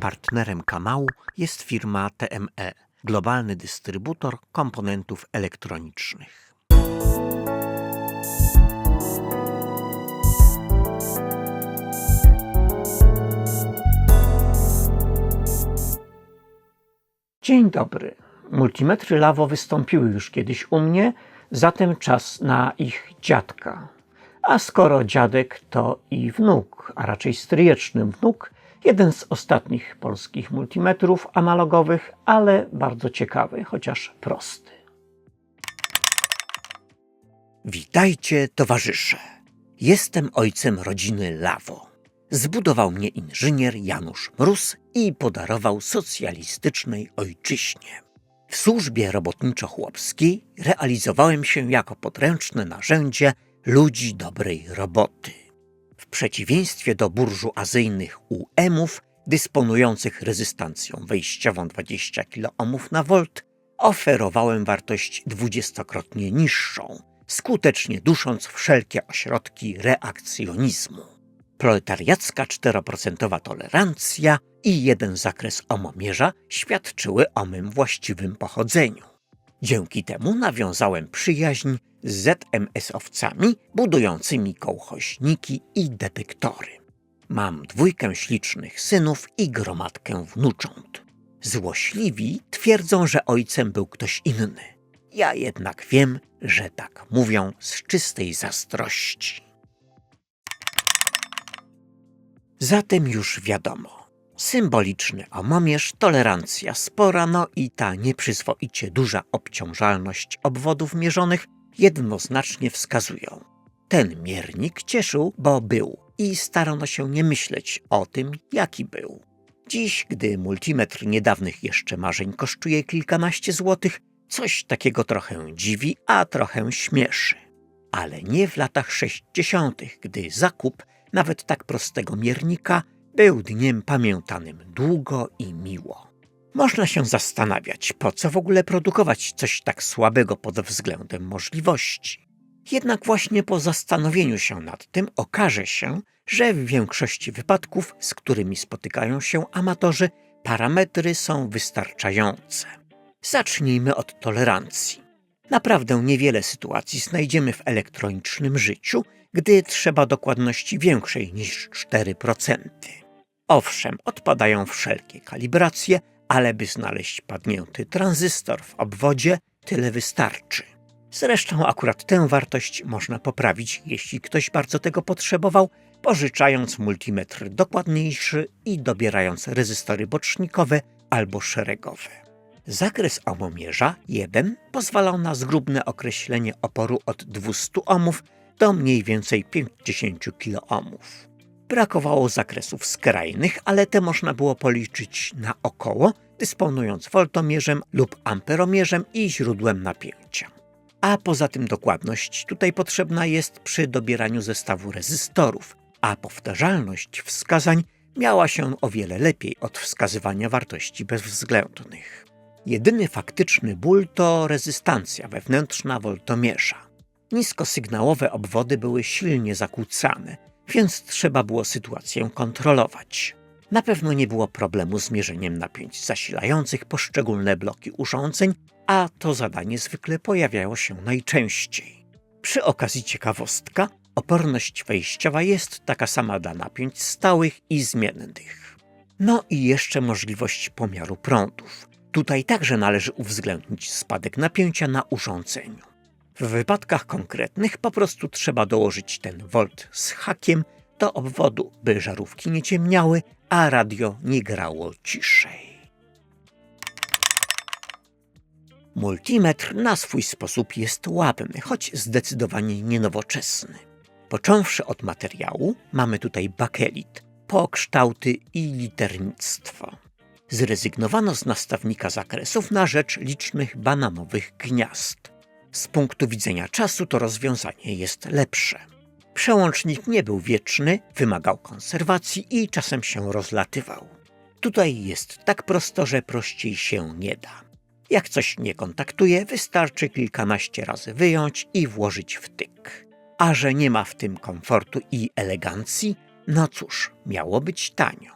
Partnerem kanału jest firma TME, globalny dystrybutor komponentów elektronicznych. Dzień dobry. Multimetry Lawo wystąpiły już kiedyś u mnie, zatem czas na ich dziadka. A skoro dziadek to i wnuk, a raczej stryjeczny wnuk, jeden z ostatnich polskich multimetrów analogowych, ale bardzo ciekawy, chociaż prosty. Witajcie, towarzysze. Jestem ojcem rodziny Lawo. Zbudował mnie inżynier Janusz Mróz i podarował socjalistycznej ojczyźnie. W służbie robotniczo-chłopskiej realizowałem się jako podręczne narzędzie ludzi dobrej roboty. W przeciwieństwie do burżuazyjnych UM-ów dysponujących rezystancją wejściową 20 kOhm na volt, oferowałem wartość dwudziestokrotnie niższą, skutecznie dusząc wszelkie ośrodki reakcjonizmu. Proletariacka 4% tolerancja i jeden zakres omomierza świadczyły o mym właściwym pochodzeniu. Dzięki temu nawiązałem przyjaźń ZMS-owcami budującymi kołchoźniki i detektory. Mam dwójkę ślicznych synów i gromadkę wnucząt. Złośliwi twierdzą, że ojcem był ktoś inny. Ja jednak wiem, że tak mówią z czystej zazdrości. Zatem już wiadomo. Symboliczny omomierz, tolerancja spora, no i ta nieprzyzwoicie duża obciążalność obwodów mierzonych jednoznacznie wskazują. Ten miernik cieszył, bo był i starano się nie myśleć o tym, jaki był. Dziś, gdy multimetr niedawnych jeszcze marzeń kosztuje kilkanaście złotych, coś takiego trochę dziwi, a trochę śmieszy. Ale nie w latach sześćdziesiątych, gdy zakup nawet tak prostego miernika był dniem pamiętanym długo i miło. Można się zastanawiać, po co w ogóle produkować coś tak słabego pod względem możliwości. Jednak właśnie po zastanowieniu się nad tym okaże się, że w większości wypadków, z którymi spotykają się amatorzy, parametry są wystarczające. Zacznijmy od tolerancji. Naprawdę niewiele sytuacji znajdziemy w elektronicznym życiu, gdy trzeba dokładności większej niż 4%. Owszem, odpadają wszelkie kalibracje, ale by znaleźć padnięty tranzystor w obwodzie, tyle wystarczy. Zresztą akurat tę wartość można poprawić, jeśli ktoś bardzo tego potrzebował, pożyczając multimetr dokładniejszy i dobierając rezystory bocznikowe albo szeregowe. Zakres omomierza 1 pozwalał na zgrubne określenie oporu od 200 ohmów do mniej więcej 50 kiloohmów. Brakowało zakresów skrajnych, ale te można było policzyć na około, dysponując woltomierzem lub amperomierzem i źródłem napięcia. A poza tym dokładność tutaj potrzebna jest przy dobieraniu zestawu rezystorów, a powtarzalność wskazań miała się o wiele lepiej od wskazywania wartości bezwzględnych. Jedyny faktyczny ból to rezystancja wewnętrzna woltomierza. Niskosygnałowe obwody były silnie zakłócane, więc trzeba było sytuację kontrolować. Na pewno nie było problemu z mierzeniem napięć zasilających poszczególne bloki urządzeń, a to zadanie zwykle pojawiało się najczęściej. Przy okazji ciekawostka, oporność wejściowa jest taka sama dla napięć stałych i zmiennych. No i jeszcze możliwość pomiaru prądów. Tutaj także należy uwzględnić spadek napięcia na urządzeniu. W wypadkach konkretnych po prostu trzeba dołożyć ten volt z hakiem do obwodu, by żarówki nie ciemniały, a radio nie grało ciszej. Multimetr na swój sposób jest ładny, choć zdecydowanie nienowoczesny. Począwszy od materiału, mamy tutaj bakelit, pokształty i liternictwo. Zrezygnowano z nastawnika zakresów na rzecz licznych bananowych gniazd. Z punktu widzenia czasu to rozwiązanie jest lepsze. Przełącznik nie był wieczny, wymagał konserwacji i czasem się rozlatywał. Tutaj jest tak prosto, że prościej się nie da. Jak coś nie kontaktuje, wystarczy kilkanaście razy wyjąć i włożyć w tyk. A że nie ma w tym komfortu i elegancji, no cóż, miało być tanio.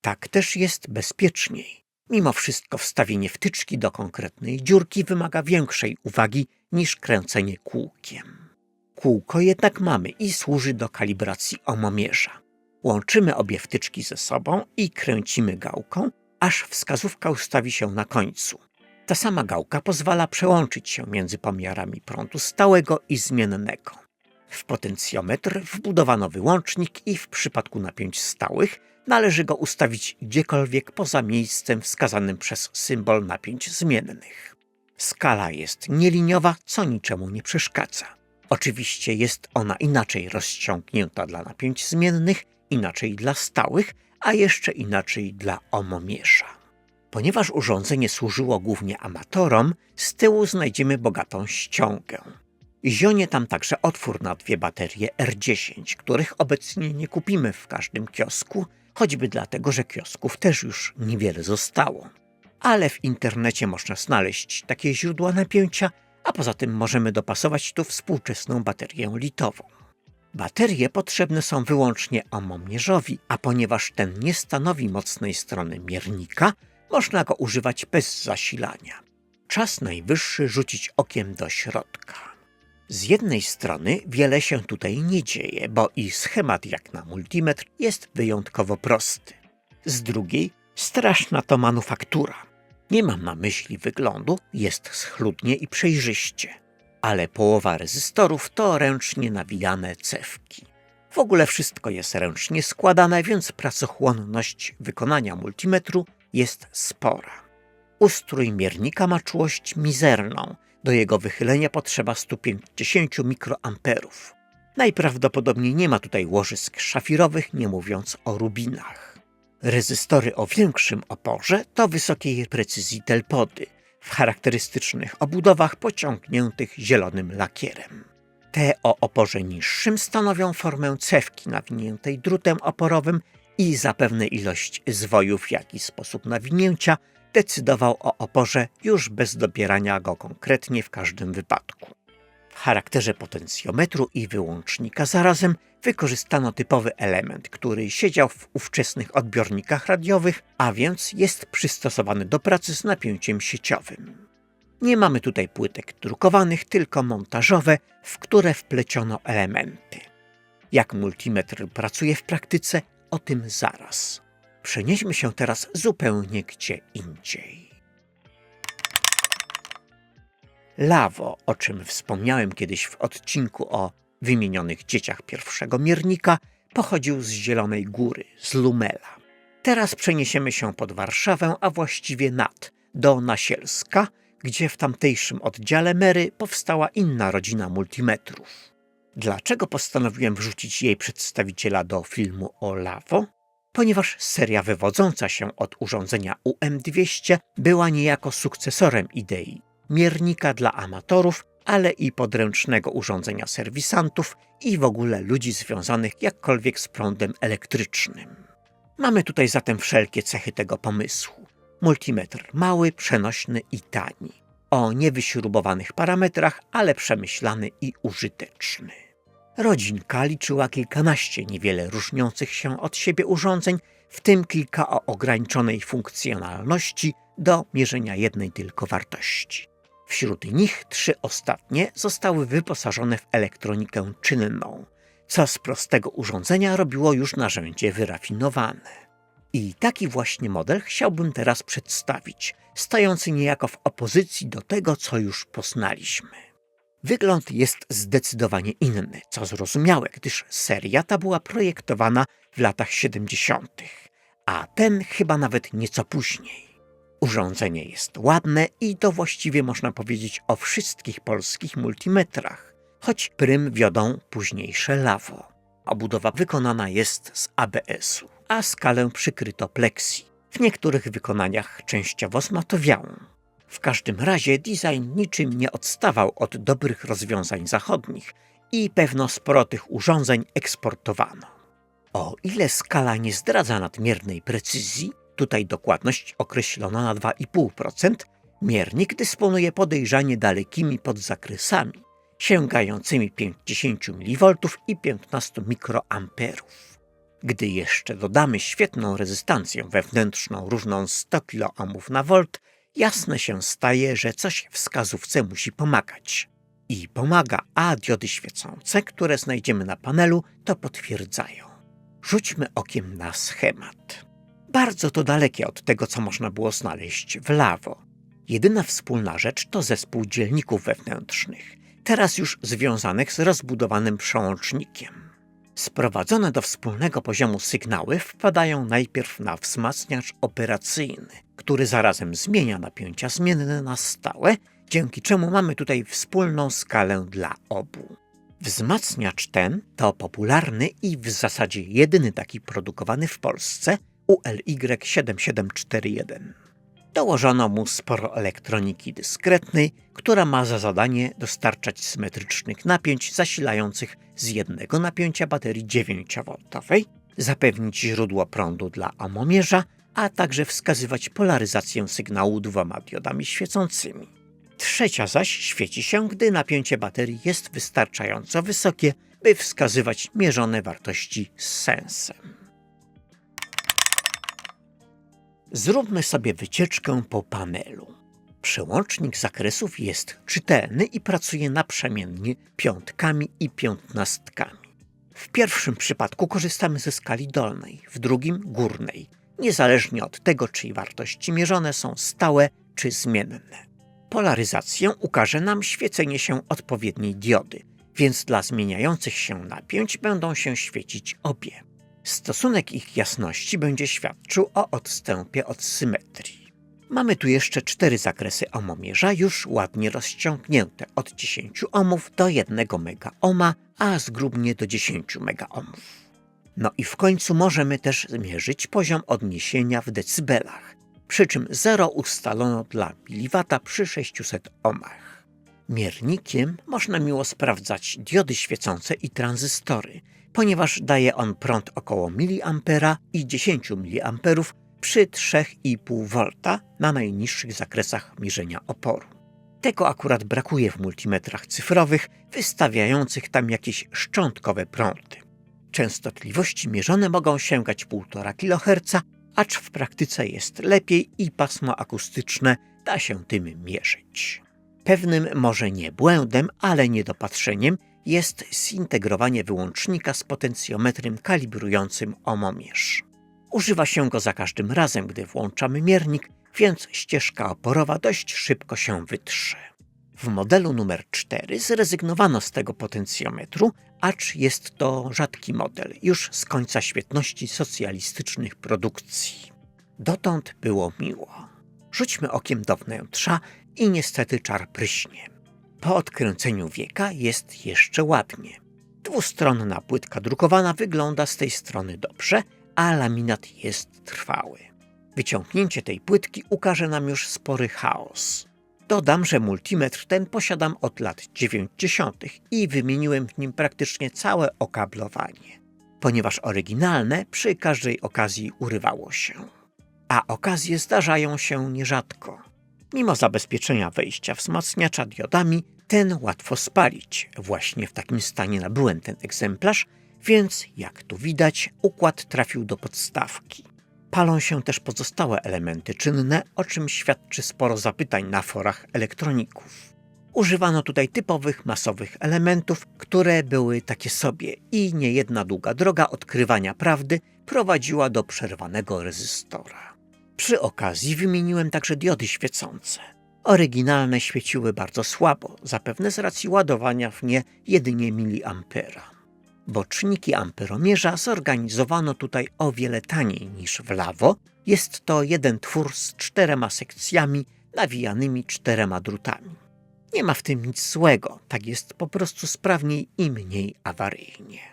Tak też jest bezpieczniej. Mimo wszystko wstawienie wtyczki do konkretnej dziurki wymaga większej uwagi niż kręcenie kółkiem. Kółko jednak mamy i służy do kalibracji omomierza. Łączymy obie wtyczki ze sobą i kręcimy gałką, aż wskazówka ustawi się na końcu. Ta sama gałka pozwala przełączyć się między pomiarami prądu stałego i zmiennego. W potencjometr wbudowano wyłącznik i w przypadku napięć stałych należy go ustawić gdziekolwiek poza miejscem wskazanym przez symbol napięć zmiennych. Skala jest nieliniowa, co niczemu nie przeszkadza. Oczywiście jest ona inaczej rozciągnięta dla napięć zmiennych, inaczej dla stałych, a jeszcze inaczej dla omomierza. Ponieważ urządzenie służyło głównie amatorom, z tyłu znajdziemy bogatą ściągę. Zionie tam także otwór na dwie baterie R10, których obecnie nie kupimy w każdym kiosku, choćby dlatego, że kiosków też już niewiele zostało. Ale w internecie można znaleźć takie źródła napięcia, a poza tym możemy dopasować tu współczesną baterię litową. Baterie potrzebne są wyłącznie omomierzowi, a ponieważ ten nie stanowi mocnej strony miernika, można go używać bez zasilania. Czas najwyższy rzucić okiem do środka. Z jednej strony wiele się tutaj nie dzieje, bo i schemat jak na multimetr jest wyjątkowo prosty. Z drugiej straszna to manufaktura. Nie mam na myśli wyglądu, jest schludnie i przejrzyście, ale połowa rezystorów to ręcznie nawijane cewki. W ogóle wszystko jest ręcznie składane, więc pracochłonność wykonania multimetru jest spora. Ustrój miernika ma czułość mizerną, do jego wychylenia potrzeba 150 mikroamperów. Najprawdopodobniej nie ma tutaj łożysk szafirowych, nie mówiąc o rubinach. Rezystory o większym oporze to wysokiej precyzji telpody w charakterystycznych obudowach pociągniętych zielonym lakierem. Te o oporze niższym stanowią formę cewki nawiniętej drutem oporowym i zapewne ilość zwojów, jak i sposób nawinięcia decydował o oporze już bez dobierania go konkretnie w każdym wypadku. W charakterze potencjometru i wyłącznika zarazem wykorzystano typowy element, który siedział w ówczesnych odbiornikach radiowych, a więc jest przystosowany do pracy z napięciem sieciowym. Nie mamy tutaj płytek drukowanych, tylko montażowe, w które wpleciono elementy. Jak multimetr pracuje w praktyce, o tym zaraz. Przenieśmy się teraz zupełnie gdzie indziej. Lawo, o czym wspomniałem kiedyś w odcinku o wymienionych dzieciach pierwszego miernika, pochodził z Zielonej Góry, z Lumela. Teraz przeniesiemy się pod Warszawę, a właściwie nad, do Nasielska, gdzie w tamtejszym oddziale Mery powstała inna rodzina multimetrów. Dlaczego postanowiłem wrzucić jej przedstawiciela do filmu o Lawo? Ponieważ seria wywodząca się od urządzenia UM200 była niejako sukcesorem idei miernika dla amatorów, ale i podręcznego urządzenia serwisantów i w ogóle ludzi związanych jakkolwiek z prądem elektrycznym. Mamy tutaj zatem wszelkie cechy tego pomysłu. Multimetr mały, przenośny i tani. O niewyśrubowanych parametrach, ale przemyślany i użyteczny. Rodzinka liczyła kilkanaście niewiele różniących się od siebie urządzeń, w tym kilka o ograniczonej funkcjonalności do mierzenia jednej tylko wartości. Wśród nich trzy ostatnie zostały wyposażone w elektronikę czynną, co z prostego urządzenia robiło już narzędzie wyrafinowane. I taki właśnie model chciałbym teraz przedstawić, stający niejako w opozycji do tego, co już poznaliśmy. Wygląd jest zdecydowanie inny, co zrozumiałe, gdyż seria ta była projektowana w latach 70., a ten chyba nawet nieco później. Urządzenie jest ładne i to właściwie można powiedzieć o wszystkich polskich multimetrach, choć prym wiodą późniejsze lawo. Obudowa wykonana jest z ABS-u, a skalę przykryto plexi. W niektórych wykonaniach częściowo zmatowiałą. W każdym razie design niczym nie odstawał od dobrych rozwiązań zachodnich i pewno sporo tych urządzeń eksportowano. O ile skala nie zdradza nadmiernej precyzji, tutaj dokładność określona na 2,5%, miernik dysponuje podejrzanie dalekimi podzakresami, sięgającymi 50 mV i 15 mikroamperów. Gdy jeszcze dodamy świetną rezystancję wewnętrzną równą 100 kiloohmów na volt, jasne się staje, że coś wskazówce musi pomagać. I pomaga, a diody świecące, które znajdziemy na panelu, to potwierdzają. Rzućmy okiem na schemat. Bardzo to dalekie od tego, co można było znaleźć w lawo. Jedyna wspólna rzecz to zespół dzielników wewnętrznych, teraz już związanych z rozbudowanym przełącznikiem. Sprowadzone do wspólnego poziomu sygnały wpadają najpierw na wzmacniacz operacyjny, który zarazem zmienia napięcia zmienne na stałe, dzięki czemu mamy tutaj wspólną skalę dla obu. Wzmacniacz ten to popularny i w zasadzie jedyny taki produkowany w Polsce ULY7741. Dołożono mu sporo elektroniki dyskretnej, która ma za zadanie dostarczać symetrycznych napięć zasilających z jednego napięcia baterii 9V, zapewnić źródło prądu dla amomierza, a także wskazywać polaryzację sygnału dwoma diodami świecącymi. Trzecia zaś świeci się, gdy napięcie baterii jest wystarczająco wysokie, by wskazywać mierzone wartości z sensem. Zróbmy sobie wycieczkę po panelu. Przełącznik zakresów jest czytelny i pracuje naprzemiennie piątkami i piętnastkami. W pierwszym przypadku korzystamy ze skali dolnej, w drugim górnej, niezależnie od tego, czy wartości mierzone są stałe czy zmienne. Polaryzację ukaże nam świecenie się odpowiedniej diody, więc dla zmieniających się napięć będą się świecić obie. Stosunek ich jasności będzie świadczył o odstępie od symetrii. Mamy tu jeszcze cztery zakresy ohmomierza już ładnie rozciągnięte od 10 ohmów do 1 megaohma, a zgrubnie do 10 megaohmów. No i w końcu możemy też zmierzyć poziom odniesienia w decybelach, przy czym 0 ustalono dla miliwata przy 600 ohmach. Miernikiem można miło sprawdzać diody świecące i tranzystory, ponieważ daje on prąd około miliampera i 10 mA przy 3,5 V na najniższych zakresach mierzenia oporu. Tego akurat brakuje w multimetrach cyfrowych, wystawiających tam jakieś szczątkowe prądy. Częstotliwości mierzone mogą sięgać 1,5 kHz, acz w praktyce jest lepiej i pasmo akustyczne da się tym mierzyć. Pewnym może nie błędem, ale niedopatrzeniem jest zintegrowanie wyłącznika z potencjometrem kalibrującym omomierz. Używa się go za każdym razem, gdy włączamy miernik, więc ścieżka oporowa dość szybko się wytrze. W modelu numer 4 zrezygnowano z tego potencjometru, acz jest to rzadki model, już z końca świetności socjalistycznych produkcji. Dotąd było miło. Rzućmy okiem do wnętrza i niestety czar pryśnie. Po odkręceniu wieka jest jeszcze ładnie. Dwustronna płytka drukowana wygląda z tej strony dobrze, a laminat jest trwały. Wyciągnięcie tej płytki ukaże nam już spory chaos. Dodam, że multimetr ten posiadam od lat 90. i wymieniłem w nim praktycznie całe okablowanie, ponieważ oryginalne przy każdej okazji urywało się. A okazje zdarzają się nierzadko. Mimo zabezpieczenia wejścia wzmacniacza diodami, ten łatwo spalić. Właśnie w takim stanie nabyłem ten egzemplarz, więc jak tu widać, układ trafił do podstawki. Palą się też pozostałe elementy czynne, o czym świadczy sporo zapytań na forach elektroników. Używano tutaj typowych masowych elementów, które były takie sobie i niejedna długa droga odkrywania prawdy prowadziła do przerwanego rezystora. Przy okazji wymieniłem także diody świecące. Oryginalne świeciły bardzo słabo, zapewne z racji ładowania w nie jedynie miliampera. Boczniki amperomierza zorganizowano tutaj o wiele taniej niż w lawo. Jest to jeden twór z czterema sekcjami nawijanymi czterema drutami. Nie ma w tym nic złego, tak jest po prostu sprawniej i mniej awaryjnie.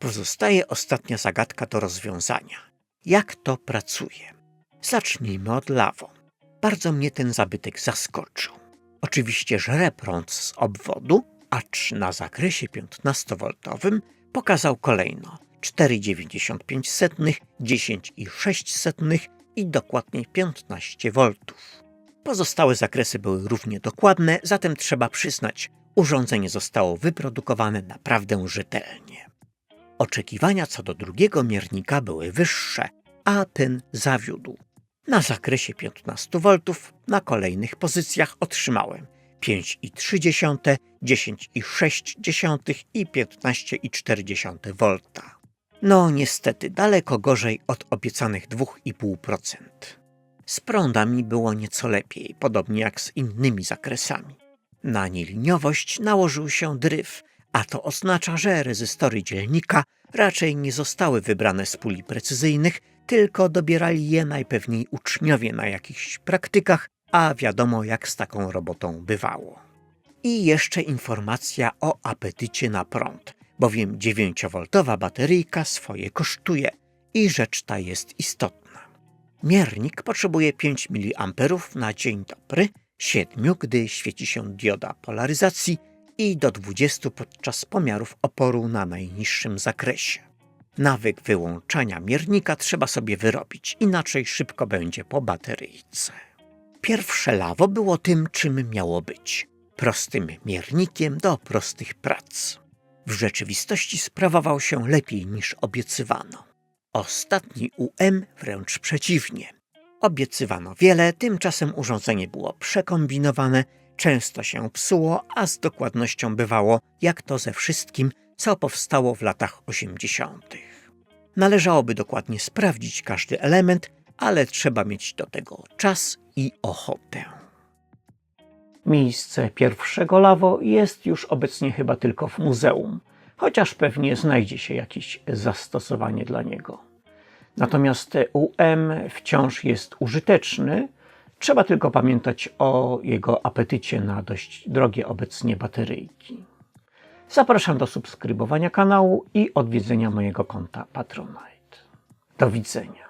Pozostaje ostatnia zagadka do rozwiązania. Jak to pracuje? Zacznijmy od lawo. Bardzo mnie ten zabytek zaskoczył. Oczywiście żre prąd z obwodu, acz na zakresie 15V pokazał kolejno 4,95, 10,6 i dokładnie 15 V. Pozostałe zakresy były równie dokładne, zatem trzeba przyznać, urządzenie zostało wyprodukowane naprawdę rzetelnie. Oczekiwania co do drugiego miernika były wyższe, a ten zawiódł. Na zakresie 15 V na kolejnych pozycjach otrzymałem 5,3, 10,6 i 15,4 V. No niestety daleko gorzej od obiecanych 2,5%. Z prądami było nieco lepiej, podobnie jak z innymi zakresami. Na nieliniowość nałożył się dryf, a to oznacza, że rezystory dzielnika raczej nie zostały wybrane z puli precyzyjnych, tylko dobierali je najpewniej uczniowie na jakichś praktykach, a wiadomo jak z taką robotą bywało. I jeszcze informacja o apetycie na prąd, bowiem 9V bateryjka swoje kosztuje i rzecz ta jest istotna. Miernik potrzebuje 5 mA na dzień dobry, 7 gdy świeci się dioda polaryzacji i do 20 podczas pomiarów oporu na najniższym zakresie. Nawyk wyłączania miernika trzeba sobie wyrobić, inaczej szybko będzie po bateryjce. Pierwsze lawo było tym, czym miało być prostym miernikiem do prostych prac. W rzeczywistości sprawował się lepiej niż obiecywano. Ostatni UM wręcz przeciwnie. Obiecywano wiele, tymczasem urządzenie było przekombinowane, często się psuło, a z dokładnością bywało, jak to ze wszystkim, co powstało w latach 80. Należałoby dokładnie sprawdzić każdy element, ale trzeba mieć do tego czas i ochotę. Miejsce pierwszego lawo jest już obecnie chyba tylko w muzeum, chociaż pewnie znajdzie się jakieś zastosowanie dla niego. Natomiast UM wciąż jest użyteczny, trzeba tylko pamiętać o jego apetycie na dość drogie obecnie bateryjki. Zapraszam do subskrybowania kanału i odwiedzenia mojego konta Patronite. Do widzenia.